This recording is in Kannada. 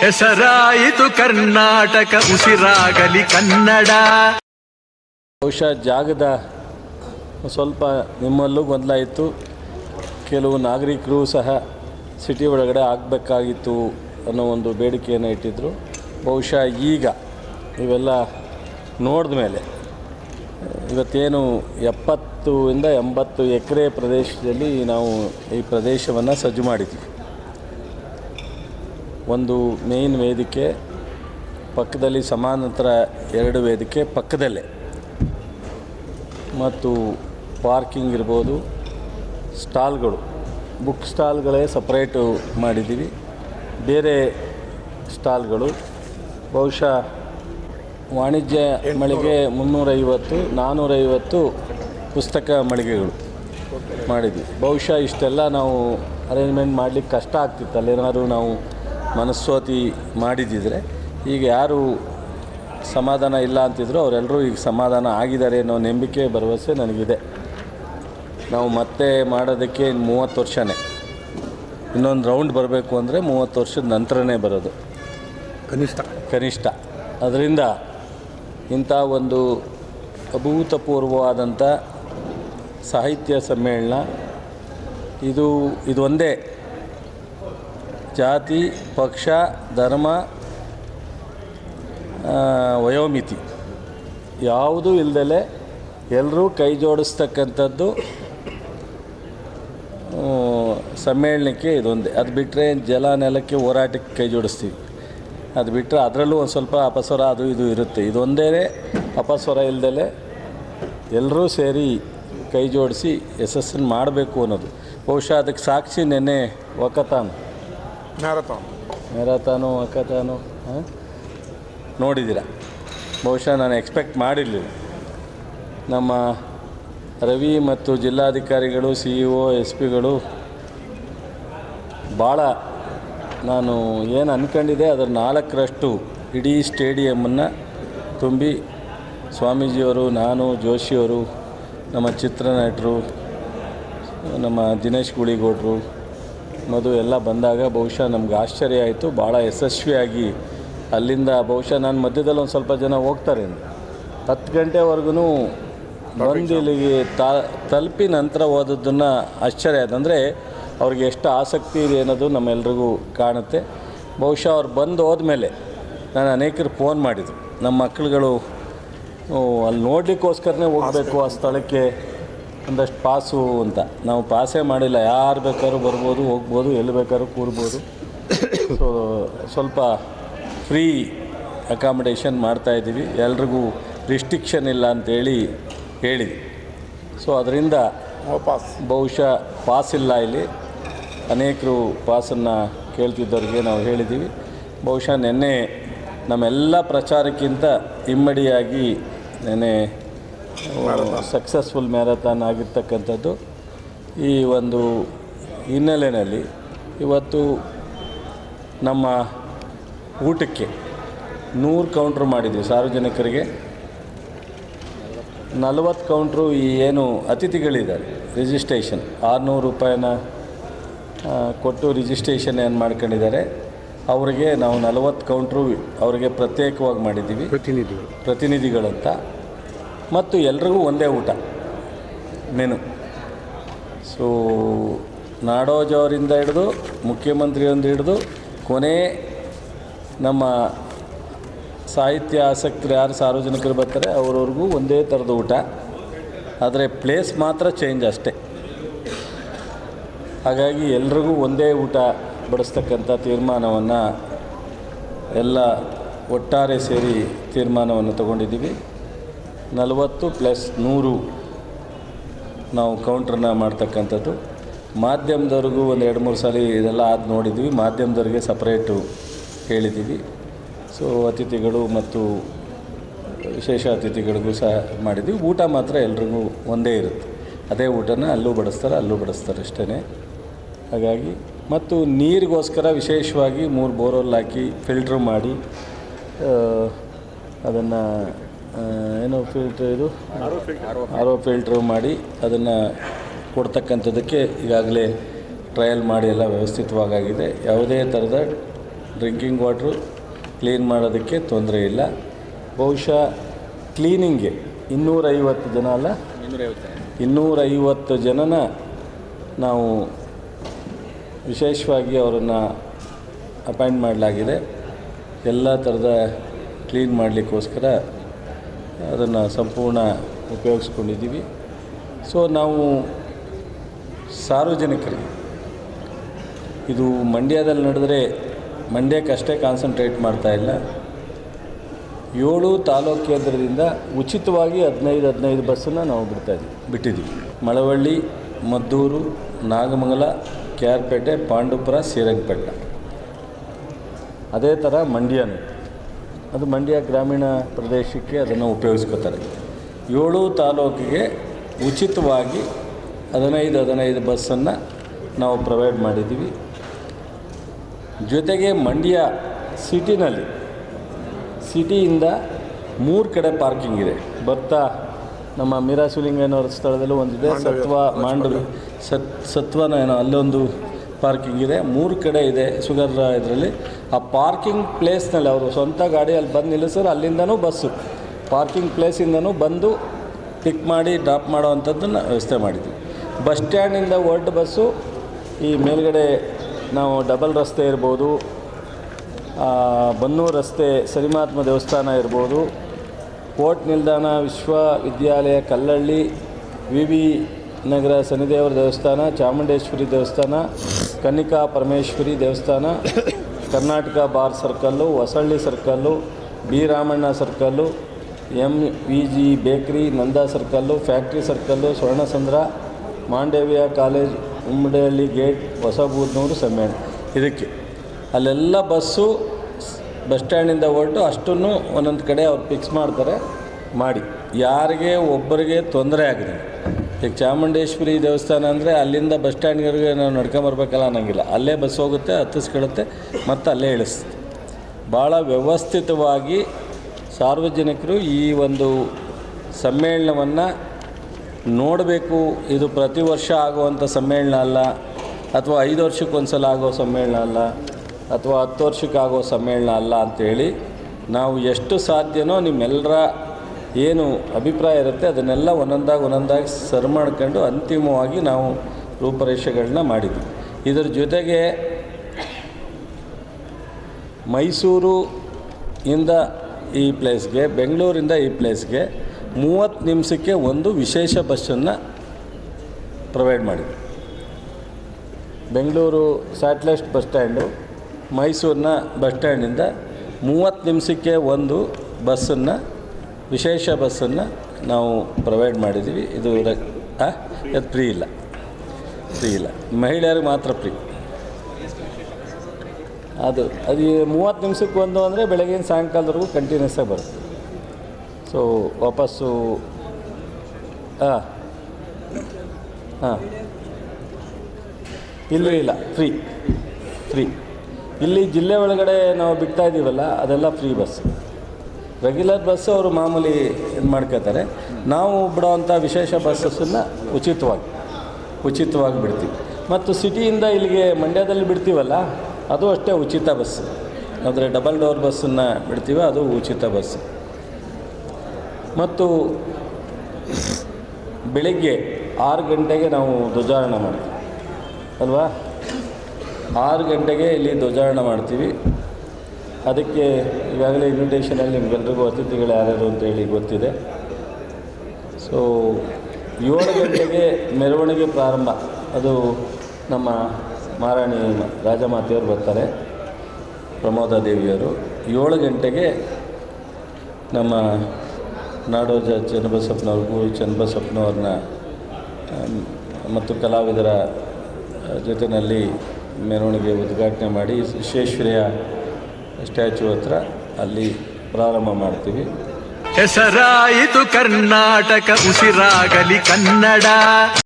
ಹೆಸರಾಯಿತು ಕರ್ನಾಟಕ ಉಸಿರಾಗಲಿ ಕನ್ನಡ. ಬಹುಶಃ ಜಾಗದ ಸ್ವಲ್ಪ ನಿಮ್ಮಲ್ಲೂ ಗೊಂದಲ ಇತ್ತು. ಕೆಲವು ನಾಗರಿಕರು ಸಹ ಸಿಟಿ ಒಳಗಡೆ ಆಗಬೇಕಾಗಿತ್ತು ಅನ್ನೋ ಒಂದು ಬೇಡಿಕೆಯನ್ನು ಇಟ್ಟಿದ್ದರು ಬಹುಶಃ ಈಗ ಇವೆಲ್ಲ ನೋಡಿದ ಮೇಲೆ, ಇವತ್ತೇನು ಎಪ್ಪತ್ತು ಇಂದ ಎಂಬತ್ತು ಎಕರೆ ಪ್ರದೇಶದಲ್ಲಿ ನಾವು ಈ ಪ್ರದೇಶವನ್ನು ಸಜ್ಜು ಮಾಡಿದ್ವಿ. ಒಂದು ಮೇನ್ ವೇದಿಕೆ, ಪಕ್ಕದಲ್ಲಿ ಸಮಾನಾಂತರ ಎರಡು ವೇದಿಕೆ ಪಕ್ಕದಲ್ಲೇ. ಮತ್ತು ಪಾರ್ಕಿಂಗ್ ಇರ್ಬೋದು, ಸ್ಟಾಲ್ಗಳು. ಬುಕ್ ಸ್ಟಾಲ್ಗಳೇ ಸಪ್ರೇಟು ಮಾಡಿದ್ದೀವಿ. ಬೇರೆ ಸ್ಟಾಲ್ಗಳು. ಬಹುಶಃ ವಾಣಿಜ್ಯ ಮಳಿಗೆ ಮುನ್ನೂರೈವತ್ತು ನಾನ್ನೂರೈವತ್ತು ಪುಸ್ತಕ ಮಳಿಗೆಗಳು ಮಾಡಿದ್ವಿ ಬಹುಶಃ ಇಷ್ಟೆಲ್ಲ ನಾವು ಅರೇಂಜ್ಮೆಂಟ್ ಮಾಡಲಿಕ್ಕೆ ಕಷ್ಟ ಆಗ್ತಿತ್ತು ಅಲ್ಲೇನಾದ್ರು ನಾವು ಮನಸ್ಸೋತಿ ಮಾಡಿದ್ದಿದ್ರೆ ಈಗ ಯಾರು ಸಮಾಧಾನ ಇಲ್ಲ ಅಂತಿದ್ರು ಅವರೆಲ್ಲರೂ ಈಗ ಸಮಾಧಾನ ಆಗಿದ್ದಾರೆ ಅನ್ನೋ ನಂಬಿಕೆ ಭರವಸೆ ನನಗಿದೆ. ನಾವು ಮತ್ತೆ ಮಾಡೋದಕ್ಕೆ ಇನ್ನು ಮೂವತ್ತು ವರ್ಷನೇ. ಇನ್ನೊಂದು ರೌಂಡ್ ಬರಬೇಕು ಅಂದರೆ ಮೂವತ್ತು ವರ್ಷದ ನಂತರನೇ ಬರೋದು. ಕನಿಷ್ಠ. ಕನಿಷ್ಠ. ಅದರಿಂದ ಇಂಥ ಒಂದು ಅಭೂತಪೂರ್ವವಾದಂಥ ಸಾಹಿತ್ಯ ಸಮ್ಮೇಳನ ಇದು ಇದೊಂದೇ ಜಾತಿ, ಪಕ್ಷ, ಧರ್ಮ ವಯೋಮಿತಿ. ಯಾವುದೂ ಇಲ್ದಲೆ ಎಲ್ಲರೂ ಕೈ ಜೋಡಿಸ್ತಕ್ಕಂಥದ್ದು ಸಮ್ಮೇಳನಕ್ಕೆ ಇದೊಂದೇ. ಅದು ಬಿಟ್ಟರೆ ಜಲ ನೆಲಕ್ಕೆ ಹೋರಾಟಕ್ಕೆ ಕೈ ಜೋಡಿಸ್ತೀವಿ. ಅದು ಬಿಟ್ಟರೆ ಅದರಲ್ಲೂ ಒಂದು ಸ್ವಲ್ಪ ಅಪಸ್ವರ ಅದು ಇದು ಇರುತ್ತೆ. ಇದೊಂದೇ ಅಪಸ್ವರ ಇಲ್ದಲೆ ಎಲ್ಲರೂ ಸೇರಿ ಕೈ ಜೋಡಿಸಿ ಯಶಸ್ಸನ್ನು ಮಾಡಬೇಕು ಅನ್ನೋದು. ಬಹುಶಃ ಅದಕ್ಕೆ ಸಾಕ್ಷಿ ನೆನ್ನೆ ಒಕತಾನು ಮ್ಯಾರಥಾನ್ ಮ್ಯಾರಥಾನು ಹಾಂ? ನೋಡಿದ್ದೀರ. ಬಹುಶಃ ನಾನು ಎಕ್ಸ್ಪೆಕ್ಟ್ ಮಾಡಿರಲಿಲ್ಲ. ನಮ್ಮ ರವಿ ಮತ್ತು ಜಿಲ್ಲಾಧಿಕಾರಿಗಳು ಸಿ ಇ ಒ ಎಸ್ ಪಿಗಳು ಭಾಳ ನಾನು ಏನು ಅಂದ್ಕೊಂಡಿದ್ದೆ ಅದರ ನಾಲ್ಕರಷ್ಟು ಇಡೀ ಸ್ಟೇಡಿಯಮನ್ನು ತುಂಬಿ ಸ್ವಾಮೀಜಿಯವರು, ನಾನು, ಜೋಶಿಯವರು, ನಮ್ಮ ಚಿತ್ರನಟರು, ನಮ್ಮ ದಿನೇಶ್ ಗುಳಿಗೌಡರು ಮಧು ಎಲ್ಲ ಬಂದಾಗ ಬಹುಶಃ ನಮ್ಗೆ ಆಶ್ಚರ್ಯ ಆಯಿತು. ಭಾಳ ಯಶಸ್ವಿಯಾಗಿ ಅಲ್ಲಿಂದ ಬಹುಶಃ ನಾನು ಮಧ್ಯದಲ್ಲಿ ಒಂದು ಸ್ವಲ್ಪ ಜನ ಹೋಗ್ತಾರೆ ಹತ್ತು ಗಂಟೆವರೆಗೂ ಬಂದು ಇಲ್ಲಿಗೆ ತಲುಪಿ ನಂತರ ಓದೋದನ್ನು ಆಶ್ಚರ್ಯ ಆಯ್ತು. ಅಂದರೆ ಅವ್ರಿಗೆ ಎಷ್ಟು ಆಸಕ್ತಿ ಇದೆ ಅನ್ನೋದು ನಮ್ಮೆಲ್ರಿಗೂ ಕಾಣುತ್ತೆ. ಬಹುಶಃ ಅವ್ರು ಬಂದು ಹೋದ್ಮೇಲೆ ನಾನು ಅನೇಕರು ಫೋನ್ ಮಾಡಿದ್ರು. ನಮ್ಮ ಮಕ್ಕಳುಗಳು ಅಲ್ಲಿ ನೋಡಲಿಕ್ಕೋಸ್ಕರನೇ ಹೋಗಬೇಕು ಆ ಸ್ಥಳಕ್ಕೆ. ಒಂದಷ್ಟು ಪಾಸು ಅಂತ. ನಾವು ಪಾಸೇ ಮಾಡಿಲ್ಲ. ಯಾರು ಬೇಕಾದ್ರೂ ಬರ್ಬೋದು ಹೋಗ್ಬೋದು ಎಲ್ಲಿ ಬೇಕಾದ್ರೂ ಕೂರ್ಬೋದು. ಸೊ ಸ್ವಲ್ಪ ಫ್ರೀ ಅಕಾಮಿಡೇಷನ್ ಮಾಡ್ತಾಯಿದ್ದೀವಿ ಎಲ್ರಿಗೂ ರಿಸ್ಟ್ರಿಕ್ಷನ್ ಇಲ್ಲ ಅಂತೇಳಿ ಹೇಳಿದ್ವಿ. ಸೊ ಅದರಿಂದ ಪಾಸ್ ಬಹುಶಃ ಪಾಸ್ ಇಲ್ಲ ಇಲ್ಲಿ. ಅನೇಕರು ಪಾಸನ್ನು ಕೇಳ್ತಿದ್ದವ್ರಿಗೆ ನಾವು ಹೇಳಿದ್ದೀವಿ. ಬಹುಶಃ ನಿನ್ನೆ ನಮ್ಮೆಲ್ಲ ಪ್ರಚಾರಕ್ಕಿಂತ ಇಮ್ಮಡಿಯಾಗಿ ನೆನ್ನೆ ಸಕ್ಸಸ್ಫುಲ್ ಮ್ಯಾರಥಾನ್ ಆಗಿರ್ತಕ್ಕಂಥದ್ದು. ಈ ಒಂದು ಹಿನ್ನೆಲೆಯಲ್ಲಿ ಇವತ್ತು ನಮ್ಮ ಊಟಕ್ಕೆ ನೂರು ಕೌಂಟ್ರ್ ಮಾಡಿದ್ವಿ ಸಾರ್ವಜನಿಕರಿಗೆ. ನಲವತ್ತು ಕೌಂಟ್ರು ಈ ಏನು ಅತಿಥಿಗಳಿದ್ದಾರೆ ರಿಜಿಸ್ಟ್ರೇಷನ್ ಆರುನೂರು ರೂಪಾಯಿನ ಕೊಟ್ಟು ರಿಜಿಸ್ಟ್ರೇಷನ್ ಏನು ಮಾಡ್ಕೊಂಡಿದ್ದಾರೆ ಅವರಿಗೆ ನಾವು ನಲವತ್ತು ಕೌಂಟ್ರು ಅವರಿಗೆ ಪ್ರತ್ಯೇಕವಾಗಿ ಮಾಡಿದ್ದೀವಿ. ಪ್ರತಿನಿಧಿಗಳು. ಪ್ರತಿನಿಧಿಗಳಂತ. ಮತ್ತು ಎಲ್ರಿಗೂ ಒಂದೇ ಊಟ. ಮೆನು ಸೊ ನಾಡೋಜ್ ಅವರಿಂದ ಹಿಡಿದು, ಮುಖ್ಯಮಂತ್ರಿಯಿಂದ ಹಿಡಿದು, ಕೊನೆ ನಮ್ಮ ಸಾಹಿತ್ಯ ಆಸಕ್ತರು ಯಾರು ಸಾರ್ವಜನಿಕರು ಬರ್ತಾರೆ, ಅವ್ರವ್ರಿಗೂ ಒಂದೇ ಥರದ ಊಟ. ಆದರೆ ಪ್ಲೇಸ್ ಮಾತ್ರ ಚೇಂಜ್ ಅಷ್ಟೇ. ಹಾಗಾಗಿ ಎಲ್ರಿಗೂ ಒಂದೇ ಊಟ ಬಡಿಸ್ತಕ್ಕಂಥ ತೀರ್ಮಾನವನ್ನು ಎಲ್ಲ ಒಟ್ಟಾರೆ ಸೇರಿ ತೀರ್ಮಾನವನ್ನು ತಗೊಂಡಿದ್ದೀವಿ. ನಲವತ್ತು ಪ್ಲಸ್ ನೂರು. ನಾವು ಕೌಂಟ್ರನ್ನ ಮಾಡ್ತಕ್ಕಂಥದ್ದು. ಮಾಧ್ಯಮದವ್ರಿಗೂ ಒಂದು ಎರಡು ಮೂರು ಸಲ ಇದೆಲ್ಲ ಆದ ನೋಡಿದ್ವಿ. ಮಾಧ್ಯಮದವ್ರಿಗೆ ಸಪ್ರೇಟು ಹೇಳಿದ್ದೀವಿ. ಸೊ, ಅತಿಥಿಗಳು ಮತ್ತು ವಿಶೇಷ ಅತಿಥಿಗಳಿಗೂ ಸಹ ಮಾಡಿದ್ವಿ. ಊಟ ಮಾತ್ರ ಎಲ್ರಿಗೂ ಒಂದೇ ಇರುತ್ತೆ. ಅದೇ ಊಟನ ಅಲ್ಲೂ ಬಡಿಸ್ತಾರೆ ಅಲ್ಲೂ ಬಡಿಸ್ತಾರೆ ಅಷ್ಟೇ ಹಾಗಾಗಿ ಮತ್ತು ನೀರಿಗೋಸ್ಕರ ವಿಶೇಷವಾಗಿ ಮೂರು ಬೋರ್ವೆಲ್ ಹಾಕಿ ಫಿಲ್ಟ್ರ್ ಮಾಡಿ ಅದನ್ನು ಏನು ಫಿಲ್ಟ್ರ್ ಇದು? ಆರ್ ಒ ಫಿಲ್ಟ್ರ್ ಮಾಡಿ ಅದನ್ನು ಕೊಡ್ತಕ್ಕಂಥದ್ದಕ್ಕೆ ಈಗಾಗಲೇ ಟ್ರಯಲ್ ಮಾಡಿ ಎಲ್ಲ ವ್ಯವಸ್ಥಿತವಾಗಿದೆ ಯಾವುದೇ ಥರದ ಡ್ರಿಂಕಿಂಗ್ ವಾಟ್ರು ಕ್ಲೀನ್ ಮಾಡೋದಕ್ಕೆ ತೊಂದರೆ ಇಲ್ಲ. ಬಹುಶಃ ಕ್ಲೀನಿಂಗ್ಗೆ ಇನ್ನೂರೈವತ್ತು ಜನ ಅಲ್ಲ? ಇನ್ನೂರೈವತ್ತು ಜನನ ನಾವು ವಿಶೇಷವಾಗಿ ಅವರನ್ನು ಅಪಾಯಿಂಟ್ ಮಾಡಲಾಗಿದೆ. ಎಲ್ಲ ಥರದ ಕ್ಲೀನ್ ಮಾಡಲಿಕ್ಕೋಸ್ಕರ ಅದನ್ನು ಸಂಪೂರ್ಣ ಉಪಯೋಗಿಸ್ಕೊಂಡಿದ್ದೀವಿ. ಸೊ ನಾವು ಸಾರ್ವಜನಿಕರಿಗೆ ಇದು ಮಂಡ್ಯದಲ್ಲಿ ನಡೆದರೆ ಮಂಡ್ಯಕ್ಕಷ್ಟೇ ಕಾನ್ಸಂಟ್ರೇಟ್ ಮಾಡ್ತಾ ಇಲ್ಲ. ಏಳು ತಾಲೂಕು ಕೇಂದ್ರದಿಂದ ಉಚಿತವಾಗಿ ಹದಿನೈದು ಹದಿನೈದು ಬಸ್ಸನ್ನು ನಾವು ಬಿಡ್ತಾ ಇದ್ದೀವಿ, ಬಿಟ್ಟಿದ್ದೀವಿ. ಮಳವಳ್ಳಿ, ಮದ್ದೂರು, ನಾಗಮಂಗಲ ಕೆ ಆರ್ ಪೇಟೆ ಪಾಂಡುಪುರ ಶ್ರೀರಂಗಪಟ್ಟಣ ಅದೇ ಥರ ಮಂಡ್ಯನೂ. ಅದು ಮಂಡ್ಯ ಗ್ರಾಮೀಣ ಪ್ರದೇಶಕ್ಕೆ ಅದನ್ನು ಉಪಯೋಗಿಸ್ಕೋತಾರೆ. ಏಳು ತಾಲೂಕಿಗೆ ಉಚಿತವಾಗಿ ಹದಿನೈದು ಹದಿನೈದು ಬಸ್ಸನ್ನು ನಾವು ಪ್ರೊವೈಡ್ ಮಾಡಿದ್ದೀವಿ. ಜೊತೆಗೆ ಮಂಡ್ಯ ಸಿಟಿನಲ್ಲಿ, ಸಿಟಿಯಿಂದ ಮೂರು ಕಡೆ ಪಾರ್ಕಿಂಗ್ ಇದೆ. ಬರ್ತಾ ನಮ್ಮ ಮೀರಾ ಶಿವಲಿಂಗಯ್ಯನವರ ಸ್ಥಳದಲ್ಲೂ ಒಂದಿದೆ. ಸತ್ವ ಮಾಂಡವಿ ಸತ್ ಸತ್ವನ ಏನೋ ಅಲ್ಲೊಂದು ಪಾರ್ಕಿಂಗ್ ಇದೆ. ಮೂರು ಕಡೆ ಇದೆ ಶುಗರ್ ಇದರಲ್ಲಿ. ಆ ಪಾರ್ಕಿಂಗ್ ಪ್ಲೇಸ್ನಲ್ಲಿ ಅವರು ಸ್ವಂತ ಗಾಡಿಯಲ್ಲಿ ಬಂದು ನಿಲ್ಲಿಸಿದ್ರೆ ಅಲ್ಲಿಂದನೂ ಬಸ್ಸು. ಪಾರ್ಕಿಂಗ್ ಪ್ಲೇಸಿಂದನೂ ಬಂದು ಪಿಕ್ ಮಾಡಿ, ಡ್ರಾಪ್ ಮಾಡೋ ಅಂಥದ್ದನ್ನು ವ್ಯವಸ್ಥೆ ಮಾಡಿದ್ವಿ. ಬಸ್ ಸ್ಟ್ಯಾಂಡಿಂದ ಹೊರಟ ಬಸ್ಸು, ಈ ಮೇಲುಗಡೆ ನಾವು ಡಬಲ್ ರಸ್ತೆ ಇರ್ಬೋದು ಬನ್ನೂರು ರಸ್ತೆ ಸರಿಮಾತ್ಮ ದೇವಸ್ಥಾನ ಇರ್ಬೋದು ಕೋರ್ಟ್ ನಿಲ್ದಾಣ, ವಿಶ್ವವಿದ್ಯಾಲಯ, ಕಲ್ಲಳ್ಳಿ ವಿ ವಿ ನಗರ ಶನಿದೇವರ ದೇವಸ್ಥಾನ, ಚಾಮುಂಡೇಶ್ವರಿ ದೇವಸ್ಥಾನ ಕನ್ನಿಕಾ ಪರಮೇಶ್ವರಿ ದೇವಸ್ಥಾನ, Karnataka bar circle, Hosahalli circle, B Ramanna circle M V G bakery, Nanda circle, factory circle, Swarnasandra, Mandavya college Ummadahalli gate, Hosaboodnur ಸಮ್ಮೇಳನ. ಇದಕ್ಕೆ ಅಲ್ಲೆಲ್ಲ ಬಸ್ಸು ಬಸ್ ಸ್ಟ್ಯಾಂಡಿಂದ ಹೊರಟು ಅಷ್ಟನ್ನು ಒಂದೊಂದು ಕಡೆ ಅವ್ರು ಫಿಕ್ಸ್ ಮಾಡ್ತಾರೆ, ಮಾಡಿ. ಯಾರಿಗೆ ಒಬ್ಬರಿಗೆ ತೊಂದರೆ ಆಗಿದೆ ಈಗ ಚಾಮುಂಡೇಶ್ವರಿ ದೇವಸ್ಥಾನ ಅಂದರೆ ಅಲ್ಲಿಂದ ಬಸ್ ಸ್ಟ್ಯಾಂಡ್ವರೆಗೆ ನಾವು ನಡ್ಕೊಂಬರ್ಬೇಕಲ್ಲ ಅನ್ನೋಂಗಿಲ್ಲ. ಅಲ್ಲೇ ಬಸ್ ಹೋಗುತ್ತೆ, ಹತ್ತಿಸ್ಕೊಳ್ಳುತ್ತೆ, ಮತ್ತು ಅಲ್ಲೇ ಇಳಿಸುತ್ತೆ. ಭಾಳ ವ್ಯವಸ್ಥಿತವಾಗಿ ಸಾರ್ವಜನಿಕರು ಈ ಒಂದು ಸಮ್ಮೇಳನವನ್ನು ನೋಡಬೇಕು. ಇದು ಪ್ರತಿ ವರ್ಷ ಆಗುವಂಥ ಸಮ್ಮೇಳನ ಅಲ್ಲ, ಅಥವಾ ಐದು ವರ್ಷಕ್ಕೊಂದು ಸಲ ಆಗೋ ಸಮ್ಮೇಳನ ಅಲ್ಲ, ಅಥವಾ ಹತ್ತು ವರ್ಷಕ್ಕಾಗೋ ಸಮ್ಮೇಳನ ಅಲ್ಲ ಅಂಥೇಳಿ ನಾವು ಎಷ್ಟು ಸಾಧ್ಯನೋ ನಿಮ್ಮೆಲ್ಲರ ಏನು ಅಭಿಪ್ರಾಯ ಇರುತ್ತೆ, ಅದನ್ನೆಲ್ಲ ಒಂದೊಂದಾಗಿ ಒಂದೊಂದಾಗಿ ಸರ್ ಮಾಡ್ಕೊಂಡು ಅಂತಿಮವಾಗಿ ನಾವು ರೂಪರೇಷೆಗಳನ್ನ ಮಾಡಿದ್ವಿ. ಇದರ ಜೊತೆಗೆ ಮೈಸೂರು ಇಂದ ಈ ಪ್ಲೇಸ್ಗೆ ಬೆಂಗಳೂರಿಂದ ಈ ಪ್ಲೇಸ್ಗೆ ಮೂವತ್ತು ನಿಮಿಷಕ್ಕೆ ಒಂದು ವಿಶೇಷ ಬಸ್ಸನ್ನು ಪ್ರೊವೈಡ್ ಮಾಡಿದ್ವಿ. ಬೆಂಗಳೂರು ಸ್ಯಾಟ್ಲೈಟ್ ಬಸ್ ಸ್ಟ್ಯಾಂಡು ಮೈಸೂರಿನ ಬಸ್ ಸ್ಟ್ಯಾಂಡಿಂದ ಮೂವತ್ತು ನಿಮಿಷಕ್ಕೆ ಒಂದು ಬಸ್ಸನ್ನು ವಿಶೇಷ ಬಸ್ಸನ್ನು ನಾವು ಪ್ರೊವೈಡ್ ಮಾಡಿದ್ದೀವಿ. ಇದು ಅದು ಫ್ರೀ ಇಲ್ಲ. ಫ್ರೀ ಇಲ್ಲ. ಮಹಿಳೆಯರಿಗೆ ಮಾತ್ರ ಫ್ರೀ ಅದು ಅದು ಮೂವತ್ತು ನಿಮಿಷಕ್ಕೆ ಒಂದು ಅಂದರೆ ಬೆಳಗಿನ ಸಾಯಂಕಾಲದವರೆಗೂ ಕಂಟಿನ್ಯೂಸ್ ಆಗಿ ಬರುತ್ತೆ. ಸೊ ವಾಪಸ್ಸು ಹಾಂ ಹಾಂ ಇಲ್ಲೂ ಇಲ್ಲ. ಫ್ರೀ ಫ್ರೀ ಇಲ್ಲಿ ಜಿಲ್ಲೆ ಒಳಗಡೆ ನಾವು ಬಿಡ್ತಾ ಇದ್ದೀವಲ್ಲ ಅದೆಲ್ಲ ಫ್ರೀ ಬಸ್ ರೆಗ್ಯುಲರ್ ಬಸ್ ಅವರು ಮಾಮೂಲಿ ಇದು ಮಾಡ್ಕೋತಾರೆ. ನಾವು ಬಿಡೋವಂಥ ವಿಶೇಷ ಬಸ್ಸನ್ನು ಉಚಿತವಾಗಿ ಉಚಿತವಾಗಿ ಬಿಡ್ತೀವಿ. ಮತ್ತು ಸಿಟಿಯಿಂದ ಇಲ್ಲಿಗೆ ಮಂಡ್ಯದಲ್ಲಿ ಬಿಡ್ತೀವಲ್ಲ, ಅದು ಅಷ್ಟೇ ಉಚಿತ ಬಸ್. ಅಂದರೆ ಡಬಲ್ ಡೋರ್ ಬಸ್ಸನ್ನು ಬಿಡ್ತೀವಿ, ಅದು ಉಚಿತ ಬಸ್. ಮತ್ತು ಬೆಳಿಗ್ಗೆ ಆರು ಗಂಟೆಗೆ ನಾವು ಧ್ವಜಾರಣ ಮಾಡ್ತೀವಿ. ಅಲ್ವಾ? ಆರು ಗಂಟೆಗೆ ಇಲ್ಲಿ ಧ್ವಜಾರಣ ಮಾಡ್ತೀವಿ. ಅದಕ್ಕೆ ಈಗಾಗಲೇ ಇನ್ವಿಟೇಷನಲ್ಲಿ ನಿಮಗೆಲ್ರಿಗೂ ಅತಿಥಿಗಳು ಯಾರ್ಯಾರು ಅಂತೇಳಿ ಗೊತ್ತಿದೆ. ಸೊ ಏಳು ಗಂಟೆಗೆ ಮೆರವಣಿಗೆ ಪ್ರಾರಂಭ. ಅದು ನಮ್ಮ ಮಹಾರಾಣಿ ರಾಜಮಾತೆಯವರು ಬರ್ತಾರೆ ಪ್ರಮೋದ ದೇವಿಯವರು ಏಳು ಗಂಟೆಗೆ ನಮ್ಮ ನಾಡೋಜ ಚನ್ನಬಸಪ್ಪನವ್ರಿಗೂ, ಚನ್ನಬಸಪ್ಪನವ್ರನ್ನ ಮತ್ತು ಕಲಾವಿದರ ಜೊತೆಯಲ್ಲಿ ಮೆರವಣಿಗೆ ಉದ್ಘಾಟನೆ ಮಾಡಿ ವಿಶ್ವೇಶ್ವರಯ್ಯ ಸ್ಟ್ಯಾಚು ಹತ್ರ ಅಲ್ಲಿ ಪ್ರಾರಂಭ ಮಾಡ್ತೀವಿ. ಹೆಸರಾಯಿತು ಕರ್ನಾಟಕ ಉಸಿರಾಗಲಿ ಕನ್ನಡ.